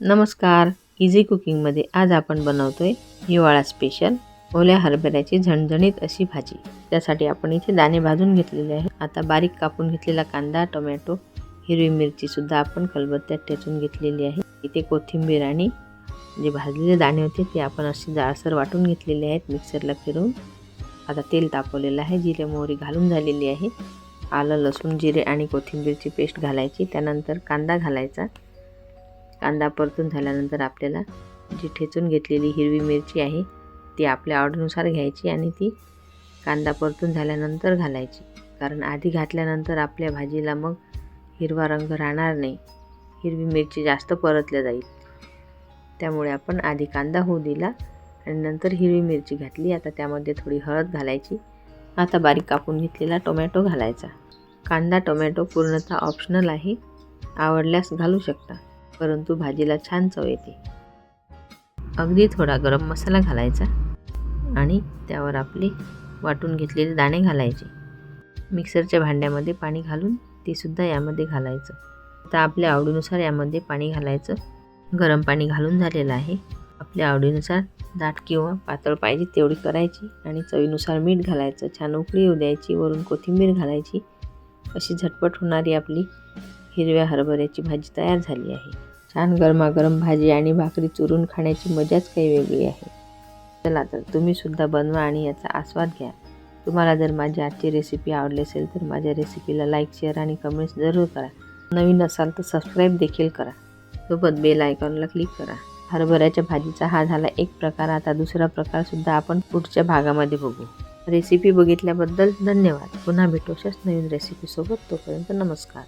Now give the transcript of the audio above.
नमस्कार इझी कुकिंगमध्ये आज आपण बनवतोय हिवाळा स्पेशल ओल्या हरभऱ्याची झणझणीत अशी भाजी. त्यासाठी आपण इथे दाणे भाजून घेतलेले आहे आता बारीक कापून घेतलेला कांदा टोमॅटो हिरवी मिरचीसुद्धा आपण खलबत्त्यात ठेचून घेतलेली आहे. इथे कोथिंबीर आणि जे भाजलेले दाणे होते ते आपण असे जाळसर वाटून घेतलेले आहेत मिक्सरला फिरून आता तेल तापवलेलं आहे जिरे मोहरी घालून झालेली आहे. आलं लसूण जिरे आणि कोथिंबीरची पेस्ट घालायची. त्यानंतर कांदा घालायचा. कांदा परतून झाल्यानंतर आपल्याला जी ठेचून घेतलेली हिरवी मिरची आहे ती आपल्या आवडीनुसार घ्यायची आणि ती कांदा परतून झाल्यानंतर घालायची. कारण आधी घातल्यानंतर आपल्या भाजीला मग हिरवा रंग राहणार नाही. हिरवी मिरची जास्त परतल्या जाईल. त्यामुळे आपण आधी कांदा होऊ दिला आणि नंतर हिरवी मिरची घातली. आता त्यामध्ये थोडी हळद घालायची. आता बारीक कापून घेतलेला टोमॅटो घालायचा. कांदा टोमॅटो पूर्णतः ऑप्शनल आहे. आवडल्यास घालू शकता. परंतु भाजीला छान चव येते. अगदी थोडा गरम मसाला घालायचा आणि त्यावर आपले वाटून घेतलेले दाणे घालायचे. मिक्सरच्या भांड्यामध्ये पाणी घालून ते सुद्धा यामध्ये घालायचं. आता आपल्या आवडीनुसार यामध्ये पाणी घालायचं. गरम पाणी घालून झालेलं आहे. आपल्या आवडीनुसार दाट किंवा पातळ पाहिजे तेवढी करायची आणि चवीनुसार मीठ घालायचं. छान उकळी येऊ द्यायची वरून कोथिंबीर घालायची. अशी झटपट होणारी आपली हिरव्या हरभऱ्याची भाजी तयार झाली आहे. छान गरमागरम भाजी आणि भाकरी चुरून खाण्याची मजाच काही वेगळी आहे. चला तर तुम्हीसुद्धा बनवा आणि याचा आस्वाद घ्या. तुम्हाला जर माझी आजची रेसिपी आवडली असेल तर माझ्या रेसिपीला लाईक शेअर आणि कमेंट्स जरूर करा. नवीन असाल तर सबस्क्राईब देखील करा. सोबत बेल आयकॉनला क्लिक करा. हरभऱ्याच्या भाजीचा हा झाला एक प्रकार. आता दुसरा प्रकारसुद्धा आपण पुढच्या भागामध्ये बघू. रेसिपी बघितल्याबद्दल धन्यवाद. पुन्हा भेटू अशाच नवीन रेसिपीसोबत तोपर्यंत नमस्कार.